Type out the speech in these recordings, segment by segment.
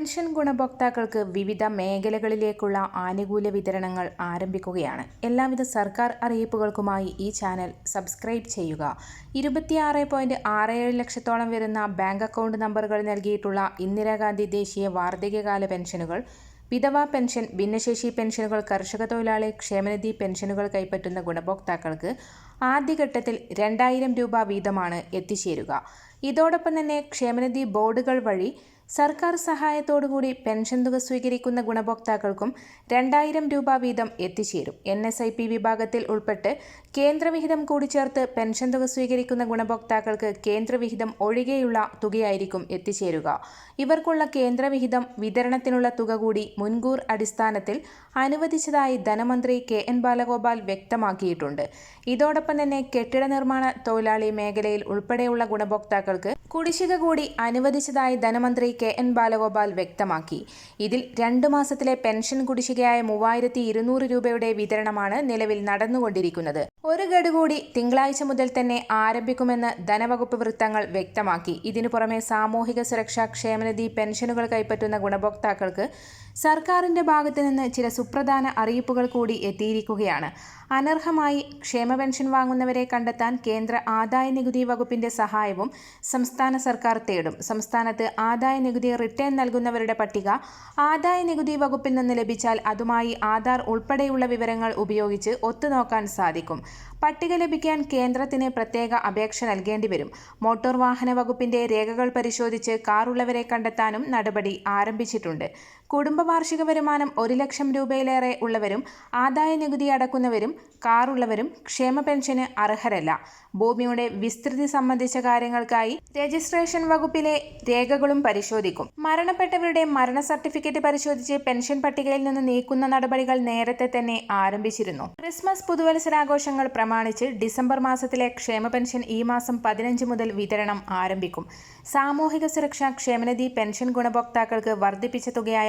Pension ഗുണഭോക്താക്കൾക്ക് വിവിധ മേഖലകളിലേക്കുള്ള ആനുകൂല്യ വിതരണങ്ങൾ ആരംഭിക്കുകയാണ്. എല്ലാവിധ സർക്കാർ അറിയിപ്പുകൾക്കുമായി ഈ ചാനൽ സബ്സ്ക്രൈബ് ചെയ്യുക. ഇരുപത്തിയാറ് പോയിന്റ് ആറ് ഏഴ് ലക്ഷത്തോളം വരുന്ന ബാങ്ക് അക്കൗണ്ട് നമ്പറുകൾ നൽകിയിട്ടുള്ള ഇന്ദിരാഗാന്ധി ദേശീയ വാർദ്ധക്യകാല പെൻഷനുകൾ വിധവാ പെൻഷൻ ഭിന്നശേഷി പെൻഷനുകൾ കർഷക തൊഴിലാളി ക്ഷേമനിധി പെൻഷനുകൾ കൈപ്പറ്റുന്ന ഗുണഭോക്താക്കൾക്ക് ആദ്യഘട്ടത്തിൽ രണ്ടായിരം രൂപ വീതമാണ് എത്തിച്ചേരുക. ഇതോടൊപ്പം തന്നെ ക്ഷേമനിധി ബോർഡുകൾ വഴി സർക്കാർ സഹായത്തോടുകൂടി പെൻഷൻ തുക സ്വീകരിക്കുന്ന ഗുണഭോക്താക്കൾക്കും രണ്ടായിരം രൂപ വീതം എത്തിച്ചേരും. എൻ എസ് ഐ പി വിഭാഗത്തിൽ ഉൾപ്പെട്ട് കേന്ദ്രവിഹിതം കൂടി ചേർത്ത് പെൻഷൻ തുക സ്വീകരിക്കുന്ന ഗുണഭോക്താക്കൾക്ക് കേന്ദ്രവിഹിതം ഒഴികെയുള്ള തുകയായിരിക്കും എത്തിച്ചേരുക. ഇവർക്കുള്ള കേന്ദ്രവിഹിതം വിതരണത്തിനുള്ള തുക കൂടി മുൻകൂർ അടിസ്ഥാനത്തിൽ അനുവദിച്ചതായി ധനമന്ത്രി കെ എൻ ബാലഗോപാൽ വ്യക്തമാക്കിയിട്ടുണ്ട്. ഇതോടൊപ്പം തന്നെ കെട്ടിട നിർമ്മാണ തൊഴിലാളി മേഖലയിൽ ഉൾപ്പെടെയുള്ള ഗുണഭോക്താക്കൾക്ക് കുടിശ്ശിക കൂടി അനുവദിച്ചതായി ധനമന്ത്രി കെ എൻ ബാലഗോപാൽ വ്യക്തമാക്കി. ഇതിൽ രണ്ടു മാസത്തിലെ പെൻഷൻ കുടിശ്ശികയായ മൂവായിരത്തി ഇരുന്നൂറ് രൂപയുടെ വിതരണമാണ് നിലവിൽ നടന്നുകൊണ്ടിരിക്കുന്നത്. ഒരു ഗഡു കൂടി തിങ്കളാഴ്ച മുതൽ തന്നെ ആരംഭിക്കുമെന്ന് ധനവകുപ്പ് വൃത്തങ്ങൾ വ്യക്തമാക്കി. ഇതിനു പുറമെ സാമൂഹിക സുരക്ഷാ ക്ഷേമനിധി പെൻഷനുകൾ കൈപ്പറ്റുന്ന ഗുണഭോക്താക്കൾക്ക് സർക്കാരിന്റെ ഭാഗത്തു നിന്ന് ചില സുപ്രധാന അറിയിപ്പുകൾ കൂടി എത്തിയിരിക്കുകയാണ്. അനർഹമായി ക്ഷേമ പെൻഷൻ വാങ്ങുന്നവരെ കണ്ടെത്താൻ കേന്ദ്ര ആദായ നികുതി വകുപ്പിന്റെ സഹായവും സംസ്ഥാന സർക്കാർ തേടും. സംസ്ഥാനത്ത് ആദായ നികുതി റിട്ടേൺ നൽകുന്നവരുടെ പട്ടിക ആദായ നികുതി വകുപ്പിൽ നിന്ന് ലഭിച്ചാൽ അതുമായി ആധാർ ഉൾപ്പെടെയുള്ള വിവരങ്ങൾ ഉപയോഗിച്ച് ഒത്തുനോക്കാൻ സാധിക്കും. പട്ടിക ലഭിക്കാൻ കേന്ദ്രത്തിന് പ്രത്യേക അപേക്ഷ നൽകേണ്ടി വരും. മോട്ടോർ വാഹന വകുപ്പിന്റെ രേഖകൾ പരിശോധിച്ച് കാറുള്ളവരെ കണ്ടെത്താനും നടപടി ആരംഭിച്ചിട്ടുണ്ട്. കുടുംബ വാർഷിക വരുമാനം ഒരു ലക്ഷം രൂപയിലേറെ ഉള്ളവരും ആദായ നികുതി അടക്കുന്നവരും കാറുള്ളവരും ക്ഷേമ പെൻഷന് അർഹരല്ല. ഭൂമിയുടെ വിസ്തൃതി സംബന്ധിച്ച കാര്യങ്ങൾക്കായി രജിസ്ട്രേഷൻ വകുപ്പിലെ രേഖകളും പരിശോധിക്കും. മരണപ്പെട്ടവരുടെ മരണ സർട്ടിഫിക്കറ്റ് പരിശോധിച്ച് പെൻഷൻ പട്ടികയിൽ നിന്ന് നീക്കുന്ന നടപടികൾ നേരത്തെ തന്നെ ആരംഭിച്ചിരുന്നു. ക്രിസ്മസ് പുതുവത്സരാഘോഷങ്ങൾ പ്രമാണിച്ച് ഡിസംബർ മാസത്തിലെ ക്ഷേമ പെൻഷൻ ഈ മാസം പതിനഞ്ച് മുതൽ വിതരണം ആരംഭിക്കും. സാമൂഹിക സുരക്ഷാ ക്ഷേമനിധി പെൻഷൻ ഗുണഭോക്താക്കൾക്ക് വർദ്ധിപ്പിച്ച തുകയായ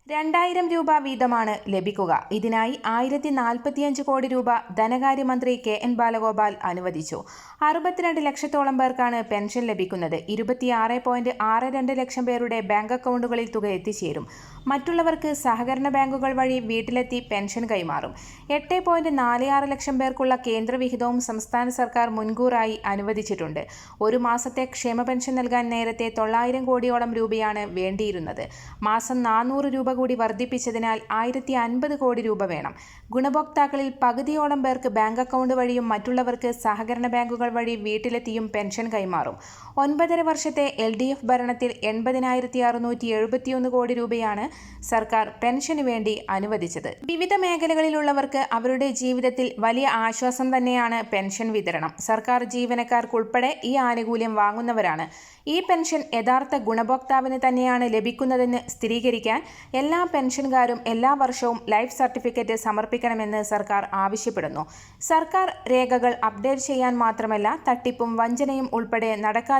രണ്ടായിരം രൂപ വീതമാണ് ലഭിക്കുക. ഇതിനായി ആയിരത്തി നാൽപ്പത്തിയഞ്ച് കോടി രൂപ ധനകാര്യമന്ത്രി കെ എൻ ബാലഗോപാൽ അനുവദിച്ചു. അറുപത്തിരണ്ട് ലക്ഷത്തോളം പേർക്കാണ് പെൻഷൻ ലഭിക്കുന്നത്. ഇരുപത്തിയാറ് പോയിന്റ് ആറ് രണ്ട് ലക്ഷം പേരുടെ ബാങ്ക് അക്കൗണ്ടുകളിൽ തുക എത്തിച്ചേരും. മറ്റുള്ളവർക്ക് സഹകരണ ബാങ്കുകൾ വഴി വീട്ടിലെത്തി പെൻഷൻ കൈമാറും. എട്ട് പോയിന്റ് നാല് ആറ് ലക്ഷം പേർക്കുള്ള കേന്ദ്രവിഹിതവും സംസ്ഥാന സർക്കാർ മുൻകൂറായി അനുവദിച്ചിട്ടുണ്ട്. ഒരു മാസത്തെ ക്ഷേമ പെൻഷൻ നൽകാൻ നേരത്തെ തൊള്ളായിരം കോടിയോളം രൂപയാണ് വേണ്ടിയിരുന്നത്. മാസം നാനൂറ് രൂപ കൂടി വർദ്ധിപ്പിച്ചതിനാൽ ആയിരത്തി അൻപത് കോടി രൂപ വേണം. ഗുണഭോക്താക്കളിൽ പകുതിയോളം പേർക്ക് ബാങ്ക് അക്കൗണ്ട് വഴിയും മറ്റുള്ളവർക്ക് സഹകരണ ബാങ്കുകൾ വഴി വീട്ടിലെത്തിയും പെൻഷൻ കൈമാറും. ഒൻപതര വർഷത്തെ എൽ ഡി എഫ് ഭരണത്തിൽ എൺപതിനായിരത്തി അറുന്നൂറ്റി എഴുപത്തിയൊന്ന് കോടി രൂപയാണ് സർക്കാർ പെൻഷന് വേണ്ടി അനുവദിച്ചത്. വിവിധ മേഖലകളിലുള്ളവർക്ക് അവരുടെ ജീവിതത്തിൽ വലിയ ആശ്വാസം തന്നെയാണ് പെൻഷൻ വിതരണം. സർക്കാർ ജീവനക്കാർക്കുൾപ്പെടെ ഈ ആനുകൂല്യം വാങ്ങുന്നവരാണ്. ഈ പെൻഷൻ യഥാർത്ഥ ഗുണഭോക്താവിന് തന്നെയാണ് ലഭിക്കുന്നതെന്ന് സ്ഥിരീകരിക്കാൻ എല്ലാ പെൻഷൻകാരും എല്ലാ വർഷവും ലൈഫ് സർട്ടിഫിക്കറ്റ് സമർപ്പിക്കണമെന്ന് സർക്കാർ ആവശ്യപ്പെടുന്നു. സർക്കാർ രേഖകൾ അപ്ഡേറ്റ് ചെയ്യാൻ മാത്രമല്ല തട്ടിപ്പും വഞ്ചനയും ഉൾപ്പെടെ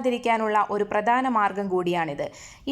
നടക്കാതിരിക്കാനുള്ള ഒരു പ്രധാന മാർഗം കൂടിയാണിത്.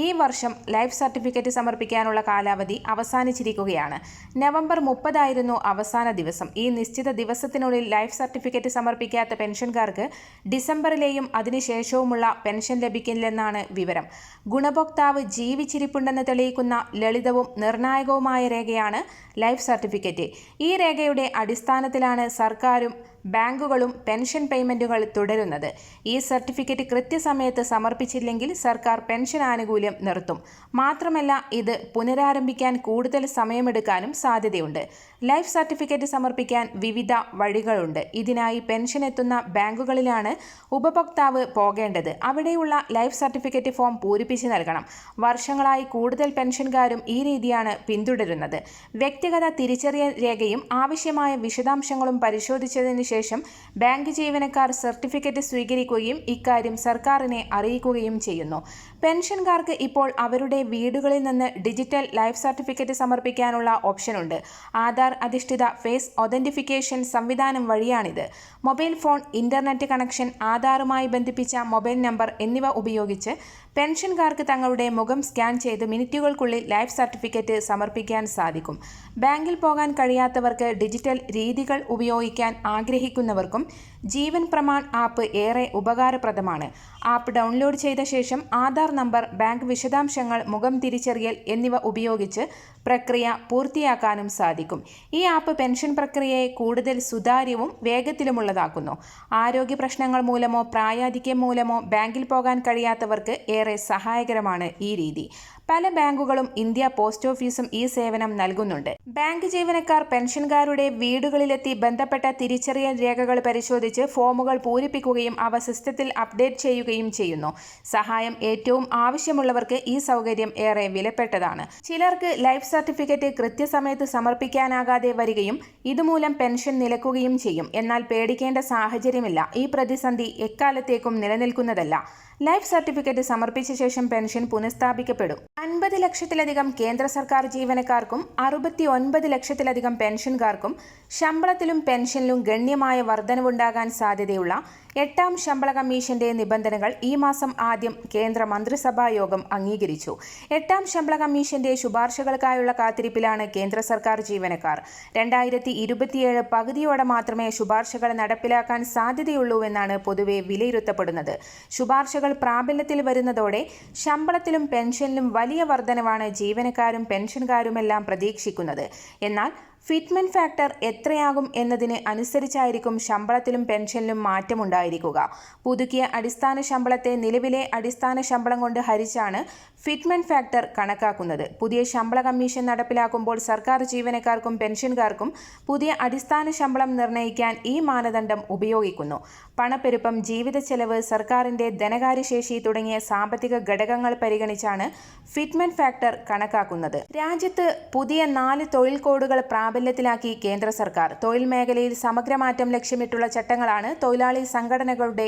ഈ വർഷം ലൈഫ് സർട്ടിഫിക്കറ്റ് സമർപ്പിക്കാനുള്ള കാലാവധി അവസാനിച്ചിരിക്കുകയാണ്. നവംബർ മുപ്പതായിരുന്നു അവസാന ദിവസം. ഈ നിശ്ചിത ദിവസത്തിനുള്ളിൽ ലൈഫ് സർട്ടിഫിക്കറ്റ് സമർപ്പിക്കാത്ത പെൻഷൻകാർക്ക് ഡിസംബറിലെയും അതിനുശേഷവുമുള്ള പെൻഷൻ ലഭിക്കില്ലെന്നാണ് വിവരം. ഗുണഭോക്താവ് ജീവിച്ചിരിപ്പുണ്ടെന്ന് തെളിയിക്കുന്ന ലളിതവും നിർണായകവുമായ രേഖയാണ് ലൈഫ് സർട്ടിഫിക്കറ്റ്. ഈ രേഖയുടെ അടിസ്ഥാനത്തിലാണ് സർക്കാരും ബാങ്കുകളും പെൻഷൻ പേയ്മെന്റുകൾ തുടരുന്നത്. ഈ സർട്ടിഫിക്കറ്റ് കൃത്യസമയത്ത് സമർപ്പിച്ചില്ലെങ്കിൽ സർക്കാർ പെൻഷൻ ആനുകൂല്യം നിർത്തും. മാത്രമല്ല ഇത് പുനരാരംഭിക്കാൻ കൂടുതൽ സമയമെടുക്കാനും സാധ്യതയുണ്ട്. ലൈഫ് സർട്ടിഫിക്കറ്റ് സമർപ്പിക്കാൻ വിവിധ വഴികളുണ്ട്. ഇതിനായി പെൻഷൻ എത്തുന്ന ബാങ്കുകളിലാണ് ഉപഭോക്താവ് പോകേണ്ടത്. അവിടെയുള്ള ലൈഫ് സർട്ടിഫിക്കറ്റ് ഫോം പൂരിപ്പിച്ച് നൽകണം. വർഷങ്ങളായി കൂടുതൽ പെൻഷൻകാരും ഈ രീതിയാണ് പിന്തുടരുന്നത്. വ്യക്തിഗത തിരിച്ചറിയൽ രേഖയും ആവശ്യമായ വിശദാംശങ്ങളും പരിശോധിച്ചതിന് ശേഷം ബാങ്ക് ജീവനക്കാർ സർട്ടിഫിക്കറ്റ് സ്വീകരിക്കുകയും ഇക്കാര്യം സർക്കാരിനെ അറിയിക്കുകയും ചെയ്യുന്നു. പെൻഷൻകാർക്ക് ഇപ്പോൾ അവരുടെ വീടുകളിൽ നിന്ന് ഡിജിറ്റൽ ലൈഫ് സർട്ടിഫിക്കറ്റ് സമർപ്പിക്കാനുള്ള ഓപ്ഷനുണ്ട്. ആധാർ അധിഷ്ഠിത ഫേസ് ഒതന്റിഫിക്കേഷൻ സംവിധാനം വഴിയാണിത്. മൊബൈൽ ഫോൺ ഇന്റർനെറ്റ് കണക്ഷൻ ആധാറുമായി ബന്ധിപ്പിച്ച മൊബൈൽ നമ്പർ എന്നിവ ഉപയോഗിച്ച് പെൻഷൻകാർക്ക് തങ്ങളുടെ മുഖം സ്കാൻ ചെയ്ത് മിനിറ്റുകൾക്കുള്ളിൽ ലൈഫ് സർട്ടിഫിക്കറ്റ് സമർപ്പിക്കാൻ സാധിക്കും. ബാങ്കിൽ പോകാൻ കഴിയാത്തവർക്ക് ഡിജിറ്റൽ രീതികൾ ഉപയോഗിക്കാൻ ആഗ്രഹിക്കുന്നവർക്കും ജീവൻ പ്രമാൺ ആപ്പ് ഏറെ ഉപകാരപ്രദമാണ്. ആപ്പ് ഡൗൺലോഡ് ചെയ്ത ശേഷം ആധാർ നമ്പർ ബാങ്ക് വിശദാംശങ്ങൾ മുഖം തിരിച്ചറിയൽ എന്നിവ ഉപയോഗിച്ച് പ്രക്രിയ പൂർത്തിയാക്കാനും സാധിക്കും. ഈ ആപ്പ് പെൻഷൻ പ്രക്രിയയെ കൂടുതൽ സുതാര്യവും വേഗത്തിലുമുള്ളതാക്കുന്നു. ആരോഗ്യ പ്രശ്നങ്ങൾ മൂലമോ പ്രായാധിക്യം മൂലമോ ബാങ്കിൽ പോകാൻ കഴിയാത്തവർക്ക് ഏറെ സഹായകരമാണ് ഈ രീതി. പല ബാങ്കുകളും ഇന്ത്യ പോസ്റ്റ് ഓഫീസും ഈ സേവനം നൽകുന്നുണ്ട്. ബാങ്ക് ജീവനക്കാർ പെൻഷൻകാരുടെ വീടുകളിലെത്തി ബന്ധപ്പെട്ട തിരിച്ചറിയൽ രേഖകൾ പരിശോധിച്ച് ഫോമുകൾ പൂരിപ്പിക്കുകയും അവ സിസ്റ്റത്തിൽ അപ്ഡേറ്റ് ചെയ്യുകയും ചെയ്യുന്നു. സഹായം ഏറ്റവും ആവശ്യമുള്ളവർക്ക് ഈ സൗകര്യം ഏറെ വിലപ്പെട്ടതാണ്. ചിലർക്ക് ലൈഫ് സർട്ടിഫിക്കറ്റ് കൃത്യസമയത്ത് സമർപ്പിക്കാനാകാതെ വരികയും ഇതുമൂലം പെൻഷൻ നിലക്കുകയും ചെയ്യും. എന്നാൽ പേടിക്കേണ്ട സാഹചര്യമില്ല. ഈ പ്രതിസന്ധി എക്കാലത്തേക്കും നിലനിൽക്കുന്നതല്ല. ലൈഫ് സർട്ടിഫിക്കറ്റ് സമർപ്പിച്ച ശേഷം പെൻഷൻ പുനഃസ്ഥാപിക്കപ്പെടും. അൻപത് ലക്ഷത്തിലധികം കേന്ദ്ര സർക്കാർ ജീവനക്കാർക്കും അറുപത്തി ഒൻപത് ലക്ഷത്തിലധികം പെൻഷൻകാർക്കും ശമ്പളത്തിലും പെൻഷനിലും ഗണ്യമായ വർധനവുണ്ടാകാൻ സാധ്യതയുള്ള എട്ടാം ശമ്പള കമ്മീഷന്റെ നിബന്ധനകൾ ഈ മാസം ആദ്യം കേന്ദ്ര മന്ത്രിസഭാ യോഗം അംഗീകരിച്ചു. എട്ടാം ശമ്പള കമ്മീഷന്റെ ശുപാർശകൾക്കായുള്ള കാത്തിരിപ്പിലാണ് കേന്ദ്ര സർക്കാർ ജീവനക്കാർ. രണ്ടായിരത്തി ഇരുപത്തിയേഴ് പകുതിയോടെ മാത്രമേ ശുപാർശകൾ നടപ്പിലാക്കാൻ സാധ്യതയുള്ളൂവെന്നാണ് പൊതുവെ വിലയിരുത്തപ്പെടുന്നത്. ശുപാർശകൾ പ്രാബല്യത്തിൽ വരുന്നതോടെ ശമ്പളത്തിലും പെൻഷനിലും വലിയ വർധനവാണ് ജീവനക്കാരും പെൻഷൻകാരുമെല്ലാം പ്രതീക്ഷിക്കുന്നത്. എന്നാൽ ഫിറ്റ്മെന്റ് ഫാക്ടർ എത്രയാകും എന്നതിന് അനുസരിച്ചായിരിക്കും ശമ്പളത്തിലും പെൻഷനിലും മാറ്റമുണ്ടായിരിക്കുക. പുതുക്കിയ അടിസ്ഥാന ശമ്പളത്തെ നിലവിലെ അടിസ്ഥാന ശമ്പളം കൊണ്ട് ഹരിച്ചാണ് ഫിറ്റ്മെന്റ് ഫാക്ടർ കണക്കാക്കുന്നത്. പുതിയ ശമ്പള കമ്മീഷൻ നടപ്പിലാക്കുമ്പോൾ സർക്കാർ ജീവനക്കാർക്കും പെൻഷൻകാർക്കും പുതിയ അടിസ്ഥാന ശമ്പളം നിർണയിക്കാൻ ഈ മാനദണ്ഡം ഉപയോഗിക്കുന്നു. പണപ്പെരുപ്പം ജീവിത ചെലവ് സർക്കാരിന്റെ ധനകാര്യശേഷി തുടങ്ങിയ സാമ്പത്തിക ഘടകങ്ങൾ പരിഗണിച്ചാണ് ഫിറ്റ്മെന്റ് ഫാക്ടർ കണക്കാക്കുന്നത്. രാജ്യത്ത് പുതിയ നാല് തൊഴിൽ കോഡുകൾ പ്രാബല്യത്തിലാക്കി കേന്ദ്ര സർക്കാർ. തൊഴിൽ മേഖലയിൽ സമഗ്രമാറ്റം ലക്ഷ്യമിട്ടുള്ള ചട്ടങ്ങളാണ് തൊഴിലാളി സംഘടനകളുടെ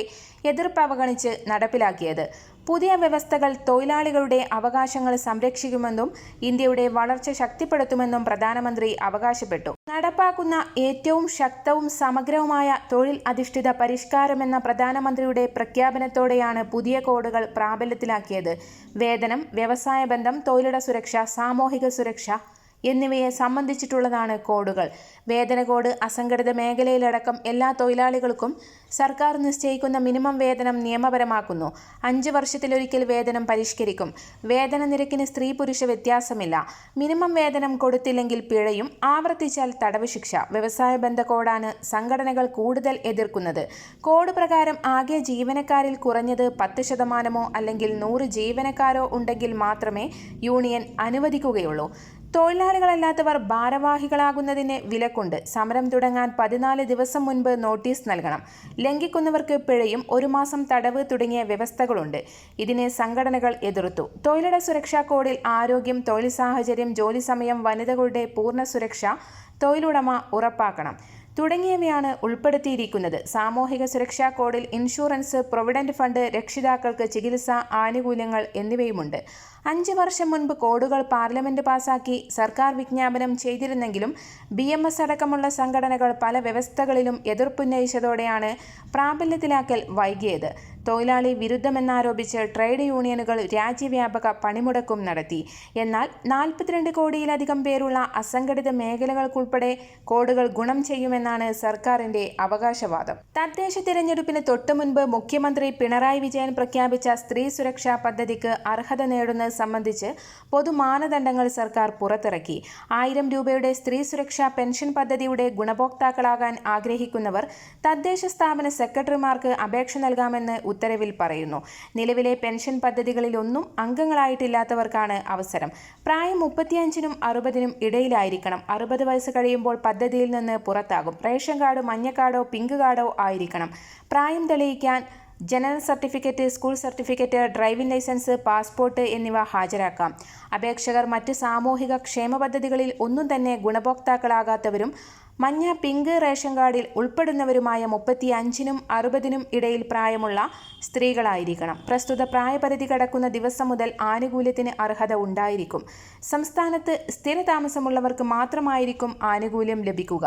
എതിർപ്പ് അവഗണിച്ച് നടപ്പിലാക്കിയത്. പുതിയ വ്യവസ്ഥകൾ തൊഴിലാളികളുടെ അവകാശങ്ങൾ സംരക്ഷിക്കുമെന്നും ഇന്ത്യയുടെ വളർച്ച ശക്തിപ്പെടുത്തുമെന്നും പ്രധാനമന്ത്രി അവകാശപ്പെട്ടു. നടപ്പാക്കുന്ന ഏറ്റവും ശക്തവും സമഗ്രവുമായ തൊഴിൽ അധിഷ്ഠിത പരിഷ്കാരമെന്ന പ്രധാനമന്ത്രിയുടെ പ്രഖ്യാപനത്തോടെയാണ് പുതിയ കോഡുകൾ പ്രാബല്യത്തിലാക്കിയത്. വേതനം വ്യവസായ ബന്ധം തൊഴിലിട സുരക്ഷ സാമൂഹിക സുരക്ഷ എന്നിവയെ സംബന്ധിച്ചിട്ടുള്ളതാണ് കോഡുകൾ. വേതന കോഡ് അസംഘടിത മേഖലയിലടക്കം എല്ലാ തൊഴിലാളികൾക്കും സർക്കാർ നിശ്ചയിക്കുന്ന മിനിമം വേതനം നിയമപരമാക്കുന്നു. അഞ്ച് വർഷത്തിലൊരിക്കൽ വേതനം പരിഷ്കരിക്കും. വേതന നിരക്കിന് സ്ത്രീ പുരുഷ വ്യത്യാസമില്ല. മിനിമം വേതനം കൊടുത്തില്ലെങ്കിൽ പിഴയും. ആവർത്തിച്ചാൽ തടവ് ശിക്ഷ. വ്യവസായ ബന്ധ കോഡാണ് സംഘടനകൾ കൂടുതൽ എതിർക്കുന്നത്. കോഡ് പ്രകാരം ആകെ ജീവനക്കാരിൽ കുറഞ്ഞത് പത്ത് ശതമാനമോ അല്ലെങ്കിൽ നൂറ് ജീവനക്കാരോ ഉണ്ടെങ്കിൽ മാത്രമേ യൂണിയൻ അനുവദിക്കുകയുള്ളൂ. തൊഴിലാളികളല്ലാത്തവർ ഭാരവാഹികളാകുന്നതിന് വിലക്കുണ്ട്. സമരം തുടങ്ങാൻ പതിനാല് ദിവസം മുൻപ് നോട്ടീസ് നൽകണം. ലംഘിക്കുന്നവർക്ക് പിഴയും ഒരു മാസം തടവ് തുടങ്ങിയ വ്യവസ്ഥകളുണ്ട്. ഇതിനെ സംഘടനകൾ എതിർത്തു. തൊഴിലിട സുരക്ഷാ കോഡിൽ ആരോഗ്യം തൊഴിൽ സാഹചര്യം ജോലി സമയം വനിതകളുടെ പൂർണ സുരക്ഷ തൊഴിലുടമ ഉറപ്പാക്കണം. തുടങ്ങിയവയാണ് ഉൾപ്പെടുത്തിയിരിക്കുന്നത്. സാമൂഹിക സുരക്ഷാ കോഡിൽ ഇൻഷുറൻസ് പ്രൊവിഡന്റ് ഫണ്ട് രക്ഷിതാക്കൾക്ക് ചികിത്സ ആനുകൂല്യങ്ങൾ എന്നിവയുമുണ്ട്. അഞ്ച് വർഷം മുൻപ് കോഡുകൾ പാർലമെന്റ് പാസാക്കി സർക്കാർ വിജ്ഞാപനം ചെയ്തിരുന്നെങ്കിലും ബി എം എസ് അടക്കമുള്ള സംഘടനകൾ പല വ്യവസ്ഥകളിലും എതിർപ്പുന്നയിച്ചതോടെയാണ് പ്രാബല്യത്തിലാക്കൽ വൈകിയത്. തൊഴിലാളി വിരുദ്ധമെന്നാരോപിച്ച് ട്രേഡ് യൂണിയനുകൾ രാജ്യവ്യാപക പണിമുടക്കും നടത്തി. എന്നാൽ നാൽപ്പത്തിരണ്ട് കോടിയിലധികം പേരുള്ള അസംഘടിത മേഖലകൾക്കുൾപ്പെടെ കോഡുകൾ ഗുണം ചെയ്യുമെന്നാണ് സർക്കാരിന്റെ അവകാശവാദം. തദ്ദേശ തിരഞ്ഞെടുപ്പിന് തൊട്ടുമുൻപ് മുഖ്യമന്ത്രി പിണറായി വിജയൻ പ്രഖ്യാപിച്ച സ്ത്രീ സുരക്ഷാ പദ്ധതിക്ക് അർഹത നേടുന്നത് സംബന്ധിച്ച് പൊതു മാനദണ്ഡങ്ങൾ സർക്കാർ പുറത്തിറക്കി. ആയിരം രൂപയുടെ സ്ത്രീ സുരക്ഷാ പെൻഷൻ പദ്ധതിയുടെ ഗുണഭോക്താക്കളാകാൻ ആഗ്രഹിക്കുന്നവർ തദ്ദേശ സ്ഥാപന സെക്രട്ടറിമാർക്ക് അപേക്ഷ നൽകാമെന്ന് ഉത്തരവിൽ പറയുന്നു. നിലവിലെ പെൻഷൻ പദ്ധതികളിലൊന്നും അംഗങ്ങളായിട്ടില്ലാത്തവർക്കാണ് അവസരം. പ്രായം മുപ്പത്തിയഞ്ചിനും അറുപതിനും ഇടയിലായിരിക്കണം. അറുപത് വയസ്സ് കഴിയുമ്പോൾ പദ്ധതിയിൽ നിന്ന് പുറത്താകും. റേഷൻ കാർഡ് മഞ്ഞ കാർഡോ പിങ്ക് കാർഡോ ആയിരിക്കണം. പ്രായം തെളിയിക്കാൻ ജനന certificate school certificate driving licence passport എന്നിവ ഹാജരാക്കാം. അപേക്ഷകർ മറ്റ് സാമൂഹിക ക്ഷേമ പദ്ധതികളിൽ ഒന്നും തന്നെ ഗുണഭോക്താക്കളാകാത്തവരും മഞ്ഞ പിങ്ക് റേഷൻ കാർഡിൽ ഉൾപ്പെടുന്നവരുമായ മുപ്പത്തി അഞ്ചിനും അറുപതിനും ഇടയിൽ പ്രായമുള്ള സ്ത്രീകളായിരിക്കണം. പ്രസ്തുത പ്രായപരിധി കടക്കുന്ന ദിവസം മുതൽ ആനുകൂല്യത്തിന് അർഹത ഉണ്ടായിരിക്കും. സംസ്ഥാനത്ത് സ്ഥിരതാമസമുള്ളവർക്ക് മാത്രമായിരിക്കും ആനുകൂല്യം ലഭിക്കുക.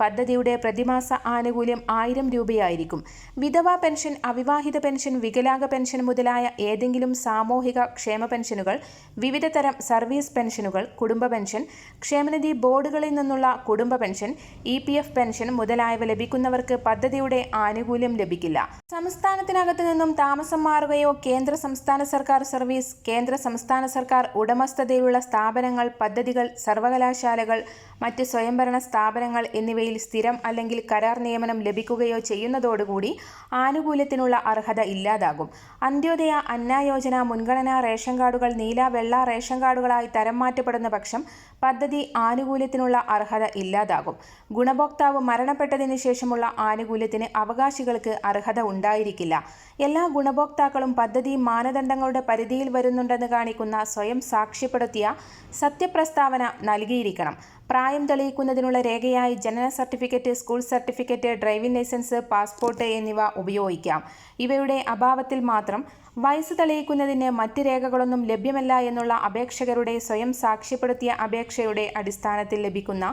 പദ്ധതിയുടെ പ്രതിമാസ ആനുകൂല്യം ആയിരം രൂപയായിരിക്കും. വിധവാ പെൻഷൻ അവിവാഹിത പെൻഷൻ വികലാംഗ പെൻഷൻ മുതലായ ഏതെങ്കിലും സാമൂഹിക ക്ഷേമ പെൻഷനുകൾ വിവിധ തരം സർവീസ് പെൻഷനുകൾ കുടുംബ പെൻഷൻ ക്ഷേമനിധി ബോർഡുകളിൽ നിന്നുള്ള കുടുംബ pension E P F pension മുതലായവ ലഭിക്കുന്നവർക്ക് പദ്ധതിയുടെ ആനുകൂല്യം ലഭിക്കില്ല. സംസ്ഥാനത്തിനകത്തു നിന്നും താമസം മാറുകയോ കേന്ദ്ര സംസ്ഥാന സർക്കാർ സർവീസ് കേന്ദ്ര സംസ്ഥാന സർക്കാർ ഉടമസ്ഥതയിലുള്ള സ്ഥാപനങ്ങൾ പദ്ധതികൾ സർവകലാശാലകൾ മറ്റ് സ്വയംഭരണ സ്ഥാപനങ്ങൾ എന്നിവയിൽ സ്ഥിരം അല്ലെങ്കിൽ കരാർ നിയമനം ലഭിക്കുകയോ ചെയ്യുന്നതോടുകൂടി ആനുകൂല്യത്തിനുള്ള അർഹത ഇല്ലാതാകും. അന്ത്യോദയ അന്ന യോജന മുൻഗണനാ റേഷൻ കാർഡുകൾ നീല വെള്ള റേഷൻ കാർഡുകളായി തരം മാറ്റപ്പെടുന്ന പക്ഷം പദ്ധതി ആനുകൂല്യത്തിനുള്ള അർഹത ഇല്ലാതാകും. ഗുണഭോക്താവ് മരണപ്പെട്ടതിന് ശേഷമുള്ള ആനുകൂല്യത്തിന് അവകാശികൾക്ക് അർഹത ഉണ്ടായിരിക്കില്ല. എല്ലാ ഗുണഭോക്താക്കളും പദ്ധതി മാനദണ്ഡങ്ങളുടെ പരിധിയിൽ വരുന്നുണ്ടെന്ന് കാണിക്കുന്ന സ്വയം സാക്ഷ്യപ്പെടുത്തിയ സത്യപ്രസ്താവന നൽകിയിരിക്കണം. പ്രായം തെളിയിക്കുന്നതിനുള്ള രേഖയായി ജനന certificate school certificate driving licence passport എന്നിവ ഉപയോഗിക്കാം. ഇവയുടെ അഭാവത്തിൽ മാത്രം വയസ്സ് തെളിയിക്കുന്നതിന് മറ്റ് രേഖകളൊന്നും ലഭ്യമല്ല എന്നുള്ള അപേക്ഷകരുടെ സ്വയം സാക്ഷ്യപ്പെടുത്തിയ അപേക്ഷയുടെ അടിസ്ഥാനത്തിൽ ലഭിക്കുന്ന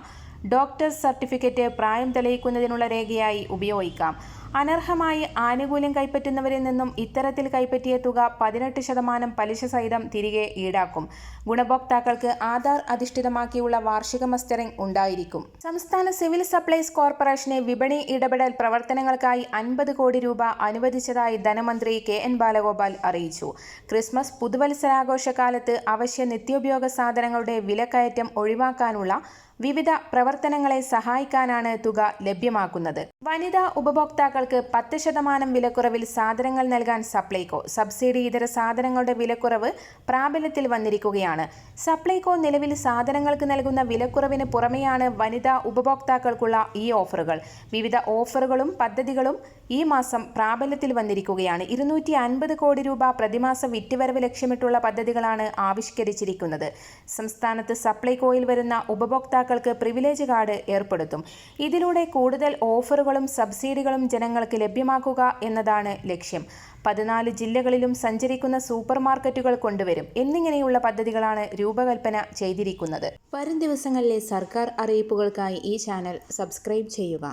ഡോക്ടേഴ്സ് സർട്ടിഫിക്കറ്റ് പ്രായം തെളിയിക്കുന്നതിനുള്ള രേഖയായി ഉപയോഗിക്കാം. അനർഹമായി ആനുകൂല്യം കൈപ്പറ്റുന്നവരിൽ നിന്നും ഇത്തരത്തിൽ കൈപ്പറ്റിയ തുക പതിനെട്ട് ശതമാനം പലിശ സഹിതം തിരികെ ഈടാക്കും. ഗുണഭോക്താക്കൾക്ക് ആധാർ അധിഷ്ഠിതമാക്കിയുള്ള വാർഷിക മസ്റ്ററിംഗ് ഉണ്ടായിരിക്കും. സംസ്ഥാന സിവിൽ സപ്ലൈസ് കോർപ്പറേഷനെ വിപണി ഇടപെടൽ പ്രവർത്തനങ്ങൾക്കായി അൻപത് കോടി രൂപ അനുവദിച്ചതായി ധനമന്ത്രി കെ എൻ ബാലഗോപാൽ അറിയിച്ചു. ക്രിസ്മസ് പുതുവത്സരാഘോഷകാലത്ത് അവശ്യ നിത്യോപയോഗ സാധനങ്ങളുടെ വിലക്കയറ്റം ഒഴിവാക്കാനുള്ള വിവിധ പ്രവർത്തനങ്ങളെ സഹായിക്കാനാണ് തുക ലഭ്യമാക്കുന്നത്. വനിതാ ഉപഭോക്താക്കൾക്ക് പത്ത് ശതമാനം വിലക്കുറവിൽ സാധനങ്ങൾ നൽകാൻ സപ്ലൈകോ സബ്സിഡി ഇതര സാധനങ്ങളുടെ വിലക്കുറവ് പ്രാബല്യത്തിൽ വന്നിരിക്കുകയാണ്. സപ്ലൈകോ നിലവിൽ സാധനങ്ങൾക്ക് നൽകുന്ന വിലക്കുറവിന് പുറമെയാണ് വനിതാ ഉപഭോക്താക്കൾക്കുള്ള ഈ ഓഫറുകൾ. വിവിധ ഓഫറുകളും പദ്ധതികളും ഈ മാസം പ്രാബല്യത്തിൽ വന്നിരിക്കുകയാണ്. ഇരുന്നൂറ്റി അൻപത് കോടി രൂപ പ്രതിമാസ വിറ്റുവരവ് ലക്ഷ്യമിട്ടുള്ള പദ്ധതികളാണ് ആവിഷ്കരിച്ചിരിക്കുന്നത്. സംസ്ഥാനത്ത് സപ്ലൈകോയിൽ വരുന്ന ഉപഭോക്താക്കൾക്ക് പ്രിവിലേജ് കാർഡ് ഏർപ്പെടുത്തും. ഇതിലൂടെ കൂടുതൽ ഓഫറുകളും സബ്സിഡികളും ജനങ്ങൾക്ക് ലഭ്യമാക്കുക എന്നതാണ് ലക്ഷ്യം. പതിനാല് ജില്ലകളിലും സഞ്ചരിക്കുന്ന സൂപ്പർ മാർക്കറ്റുകൾ കൊണ്ടുവരും എന്നിങ്ങനെയുള്ള പദ്ധതികളാണ് രൂപകൽപ്പന ചെയ്തിരിക്കുന്നത്. വരും ദിവസങ്ങളിലെ സർക്കാർ അറിയിപ്പുകൾക്കായി ഈ ചാനൽ സബ്സ്ക്രൈബ് ചെയ്യുക.